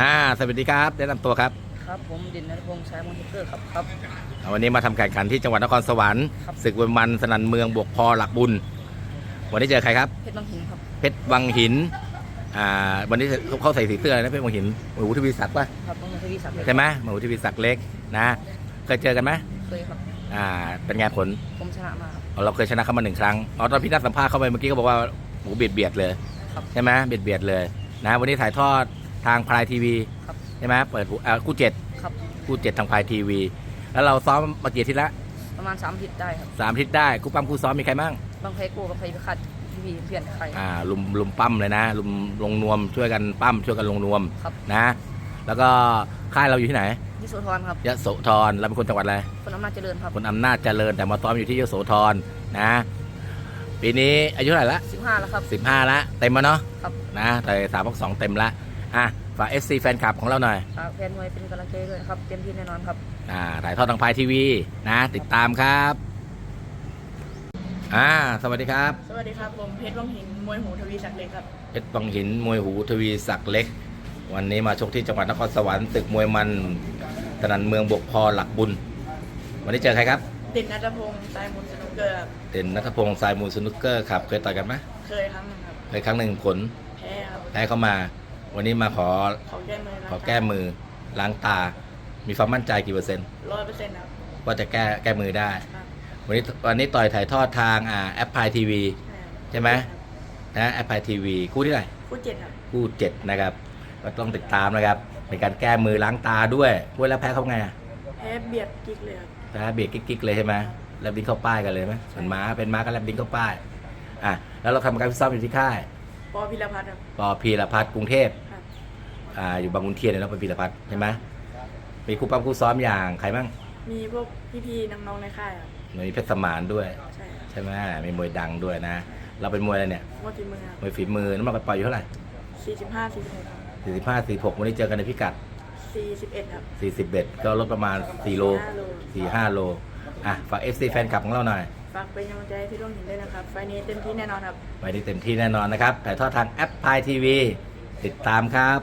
อ่าสวัสดีครับแนะนำตัวครับครับผมดินนรพงษ์ชายมอนเทเกอร์ครับครับวันนี้มาทำแข่งขันที่จังหวัดนครสวรรค์ครับศึกวันมันสนันเมืองบวกพอหลักบุญ วันนี้เจอใครครับเพชรบางหินครับเพชรวังหินอ่าวันนี้เขาเขาใส่สีเสื้ออะไรนะเพชรวังหินหมูทวีศักดิ์ป่ะครับต้องมาทวีศักดิ์เลยใช่ไหมหมูทวีศักดิ์เล็กนะเคยเจอกันไหมเคยครับอ่าเป็นไงผลผมชนะมาครับอ๋อเราเคยชนะเขามาหนึ่งครั้งอ๋อตอนพี่นัดสัมภาษณ์เข้าไปเมื่อกี้เขาบอกว่าหมูเบียดเบียดเลยครับใช่ไหมเบียดเบียดเลยนะวันนี้ถ่ายทอด ทางพายทีวีครับใช่ไหมเปิดหูอ่าคู่เจ็ดครับ คู่เจ็ดทางพายทีวี แล้วเราซ้อมมากี่อาทิตย์ละประมาณ3อาทิตย์ได้ครับ สามอาทิตย์ได้คู่ปั้มคู่ซ้อมมีใครบ้างบางเพกูบางเพพิคัดพี่พีเพื่อนใคร อ่าลุมลุมปั้มเลยนะลุมลงนวมช่วยกันปั้มช่วยกันลงนวมครับ นะ แล้วก็ค่ายเราอยู่ที่ไหนยิโสธรครับยโสธรเราเป็นคนจังหวัดอะไรคนอำนาจเจริญครับคนอำนาจเจริญแต่มาซ้อมอยู่ที่ยโสธรนะปีนี้อายุเท่าไหร่ละ 15แล้วครับสิบห้าละเต็มแล้วเนาะครับ นะแต่สามพักสองเต็มละ อะฝากเอสซีแฟนคลับของเราหน่อยฝากแฟนมวยเป็นกำลังใจด้วยนะครับเต็มที่แน่นอนครับ อ่าถ่ายทอดทางพายทีวีนะ ติดตามครับอ่าสวัสดีครับสวัสดีครับผมเพชรวังหินมวยหูทวีศักดิ์เล็กครับ เพชรบังหินมวยหูทวีศักดิ์เล็ก วันนี้มาชกที่จังหวัดนครสวรรค์ศึกมวยมันตนันเมืองบวกพอหลักบุญ วันนี้เจอใครครับ ติดนัทพงศ์สายมุนสนุกเกอร์ครับเด่นนัทพงศ์สายมูลสนุกเกอร์ครับเคยต่อยกันไหมเคยครั้งหนึ่งครับเคยครั้งหนึ่งผลแพ้ครับ แพ้เข้ามา วันนี้มาขอขอแก้มือขอแก้มือล้างตา มีความมั่นใจกี่เปอร์เซ็นต์ร้อยเปอร์เซ็นต์ครับว่าจะแก้แก้มือได้ครับวันนี้วันนี้ต่อยถ่ายทอดทางอ่าแอปพายทีวีใช่ไหมนะแอปพายทีวีคู่ที่ไหนคู่เจ็ดครับคู่เจ็ดนะครับ ก็ต้องติดตามนะครับเป็นการแก้มือล้างตาด้วยด้วยแล้วแพ้เขาไงอะแพ้เบียดกิ๊กเลยครับแพ้เบียดกิ๊กๆเลยใช่ไหมแลบดิ้งเข้าป้ายกันเลยไหมเหมือนม้าเป็นม้าก็แลบดิ้งเข้าป้ายอะแล้วเราทำการฟิตซ้อมอยู่ที่ค่าย ปอพิรพัฒน์ครับ ปอพีรพัฒน์กรุงเทพครับ อ่าอยู่บางขุนเทียนเนี่ยเราเป็นพีรพัฒน์ใช่ไหมมีคู่ปั้มคู่ซ้อมอย่างใครบ้างมีพวกพี่ๆน้องๆในค่ายครับ มีเพชรสมานด้วย ใช่ครับใช่ไหมมีมวยดังด้วยนะ เราเป็นมวยอะไรเนี่ยมวยฝีมือครับมวยฝีมือน้ำหนักปล่อยๆอยู่เท่าไหร่สี่สิบห้าสี่สิบหกสี่สิบห้าสี่หกวันนี้เจอกันในพิกัดสี่สิบเอ็ดครับสี่สิบเอ็ดก็ลดประมาณสี่โลห้าโล สี่ห้าโลอะฝากเอฟซีแฟนคลับของเราหน่อยฝากเป็นกำลังใจให้พี่ร่วงหินด้วยนะครับ ไฟล์นี้เต็มที่แน่นอนครับ ไปได้เต็มที่แน่นอนนะครับถ่ายทอดทางแอปพายทีวีติดตามครับ